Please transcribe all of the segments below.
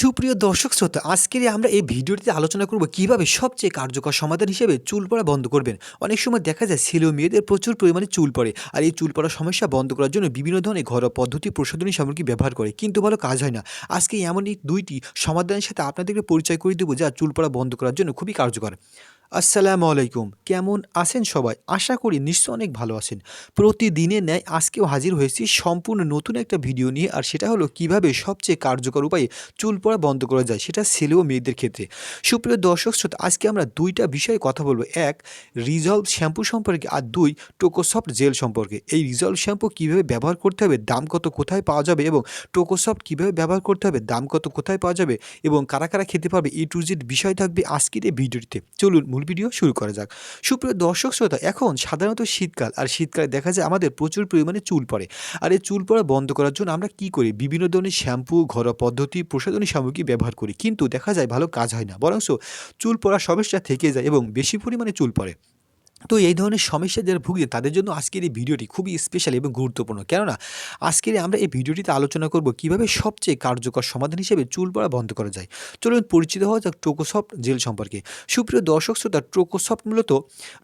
সুপ্রিয় দর্শক শ্রোতা, আজকের আমরা এই ভিডিওটিতে আলোচনা করব কীভাবে সবচেয়ে কার্যকর সমাধান হিসেবে চুল পড়া বন্ধ করবেন। অনেক সময় দেখা যায় ছেলে মেয়েদের প্রচুর পরিমাণে চুল পড়ে আর এই চুল পড়ার সমস্যা বন্ধ করার জন্য বিভিন্ন ধরনের ঘরোয়া পদ্ধতি প্রসাধনী সামগ্রী ব্যবহার করে, কিন্তু ভালো কাজ হয় না। আজকে এমনই দুইটি সমাধানের সাথে আপনাদেরকে পরিচয় করে দেবো যা চুল পড়া বন্ধ করার জন্য খুবই কার্যকর। আসসালামু আলাইকুম। কেমন আছেন সবাই? আশা করি নিশ্চয় অনেক ভালো আছেন। প্রতিদিনের ন্যায় আজকেও হাজির হয়েছি সম্পূর্ণ নতুন একটা ভিডিও নিয়ে, আর সেটা হলো কীভাবে সবচেয়ে কার্যকর উপায়ে চুল পড়া বন্ধ করা যায়, সেটা ছেলে ও মেয়েদের ক্ষেত্রে। সুপ্রিয় দর্শক শ্রোতা, আজকে আমরা দুইটা বিষয়ে কথা বলব। এক রিজলভ শ্যাম্পু সম্পর্কে, আর দুই টোকোসফট জেল সম্পর্কে। এই রিজলভ শ্যাম্পু কীভাবে ব্যবহার করতে হবে, দাম কত কোথায় পাওয়া যাবে এবং টোকোসফট কীভাবে ব্যবহার করতে হবে, দাম কত কোথায় পাওয়া যাবে এবং কারা কারা খেতে পারবে এই টু জেড বিষয় থাকবে আজকের এই ভিডিওটিতে। চলুন মূল ভিডিও শুরু করা যাক। সুপ্রিয় দর্শক শ্রোতা, এখন সাধারণত শীতকাল, আর শীতকালে দেখা যায় আমাদের প্রচুর পরিমাণে চুল পড়ে। আর এই চুল পড়া বন্ধ করার জন্য আমরা কি করি? বিভিন্ন ধরনের শ্যাম্পু, ঘরোয়া পদ্ধতি, প্রসাধনী সামগ্রী ব্যবহার করি। কিন্তু দেখা যায় ভালো কাজ হয় না বরংশ চুল পড়া সমস্যা থেকে যায় এবং বেশি পরিমাণে চুল পড়ে। তো এই ধরনের সমস্যা যারা ভুগছেন তাদের জন্য আজকের এই ভিডিওটি খুবই স্পেশাল এবং গুরুত্বপূর্ণ। কেননা, আজকের আমরা এই ভিডিওটিতে আলোচনা করব কীভাবে সবচেয়ে কার্যকর সমাধান হিসেবে চুল পড়া বন্ধ করা যায়। চলুন পরিচিত হওয়া যাক টোকোসফট জেল সম্পর্কে। সুপ্রিয় দর্শক, শ্রোতা টোকোসফট মূলত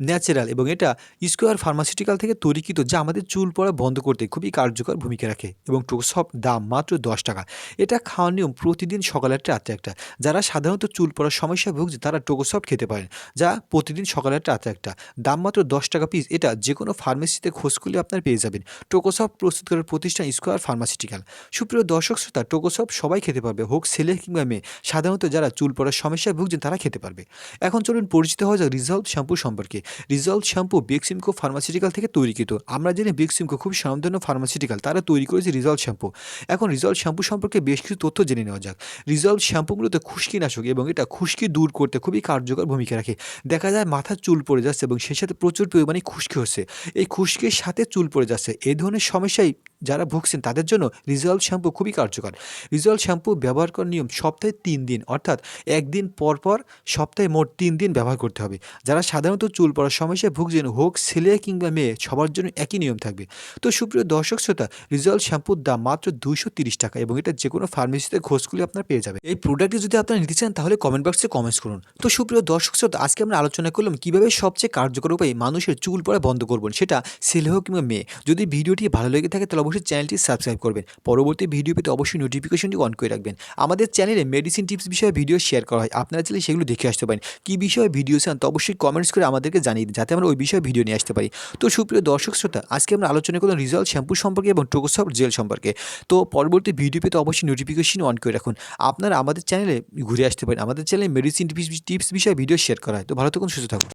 ন্যাচারাল এবং এটা স্কোয়ার ফার্মাসিউটিক্যাল থেকে তৈরিকৃত, যা আমাদের চুল পড়া বন্ধ করতে খুবই কার্যকর ভূমিকা রাখে এবং টোকোসফট দাম মাত্র দশ টাকা। এটা খাওয়ার নিয়ম প্রতিদিন সকালে একটা রাত্রে একটা। যারা সাধারণত চুল পড়ার সমস্যা ভুগছে, তারা টোকোসফট খেতে পারেন, যা প্রতিদিন সকালে একটা রাত্রে একটা। দাম মাত্র দশ টাকা পিস এটা যে কোনো ফার্মেসিতে খোঁজ করলে আপনার পেয়ে যাবেন। টোকোসপ প্রস্তুত করার প্রতিষ্ঠান স্কোয়ার ফার্মাসিউটিক্যাল সুপ্রিয় দর্শক, শ্রোতা টোকোসপ সবাই খেতে পারবে, হোক ছেলে কিংবা মেয়ে। সাধারণত যারা চুল পড়ার সমস্যায় ভুগছেন, তারা খেতে পারবে। এখন চলুন পরিচিত হওয়া যাক রিজলভ শ্যাম্পু সম্পর্কে। রিজলভ শ্যাম্পু বেক্সিমকো ফার্মাসিউটিক্যাল থেকে তৈরিকৃত। আমরা জানি বেক্সিমকো খুব স্বনামধন্য ফার্মাসিউটিক্যাল তারা তৈরি করেছে রিজলভ শ্যাম্পু এখন রিজলভ শ্যাম্পু সম্পর্কে বেশ কিছু তথ্য জেনে নেওয়া যাক। রিজলভ শ্যাম্পু মূলত খুশকিনাশক এবং এটা খুশকি দূর করতে খুবই কার্যকর ভূমিকা রাখে। দেখা যায় মাথার চুল পড়ে যাচ্ছে এবং সেই সাথে প্রচুর পরিমাণে খুশকি হচ্ছে। এই খুশকির সাথে চুল পড়ে যাচ্ছে। এই ধরনের সমস্যায় যারা ভুগছেন, তাদের জন্য রিজলভ শ্যাম্পু খুবই কার্যকর। রিজলভ শ্যাম্পু ব্যবহার করার নিয়ম সপ্তাহে তিন দিন, অর্থাৎ একদিন পর পর সপ্তাহে মোট তিন দিন ব্যবহার করতে হবে। যারা সাধারণত চুল পড়ার সমস্যায় ভুগছেন, হোক ছেলে কিংবা মেয়ে, সবার জন্য একই নিয়ম থাকবে। তো সুপ্রিয় দর্শক শ্রোতা রিজলভ শ্যাম্পুর দাম মাত্র দুইশো তিরিশ টাকা এবং এটা যে কোনো ফার্মেসিতে খোঁজ করলে আপনার পেয়ে যাবে এই প্রোডাক্টটি যদি আপনারা নিতে চান, তাহলে কমেন্ট বক্সে কমেন্টস করুন। তো সুপ্রিয় দর্শক শ্রোতা, আজকে আমরা আলোচনা করলাম কীভাবে সবচেয়ে কার্যকর উপায়ে মানুষের চুল পড়া বন্ধ করবেন, সেটা ছেলে হোক কিংবা মেয়ে। যদি ভিডিওটি ভালো লেগে থাকে, তাহলে অবশ্যই চ্যানেলটি সাবস্ক্রাইব করবেন। পরবর্তী ভিডিও পেতে অবশ্যই নোটিফিকেশনটি অন করে রাখবেন। আমাদের চ্যানেলে মেডিসিন টিপস বিষয়ে ভিডিও শেয়ার করা হয়। আপনারা চাইলে সেগুলো দেখে আসতে পারেন। কী বিষয়ে ভিডিও চান, তো অবশ্যই কমেন্টস করে আমাদেরকে জানিয়ে দিন, যাতে আমরা ওই বিষয়ে ভিডিও নিয়ে আসতে পারি। তো সুপ্রিয় দর্শক শ্রোতা, আজকে আমরা আলোচনা করলাম রিজাল্ট শ্যাম্পু সম্পর্কে এবং টোকোসফট জেল সম্পর্কে। তো পরবর্তী ভিডিও পেতে অবশ্যই নোটিফিকেশন অন করে রাখুন। আপনারা আমাদের চ্যানেলে ঘুরে আসতে পারেন। আমাদের চ্যানেলে মেডিসিন টিপস বিষয়ে ভিডিও শেয়ার করা হয়। তো ভালো থাকুন, সুস্থ থাকুন।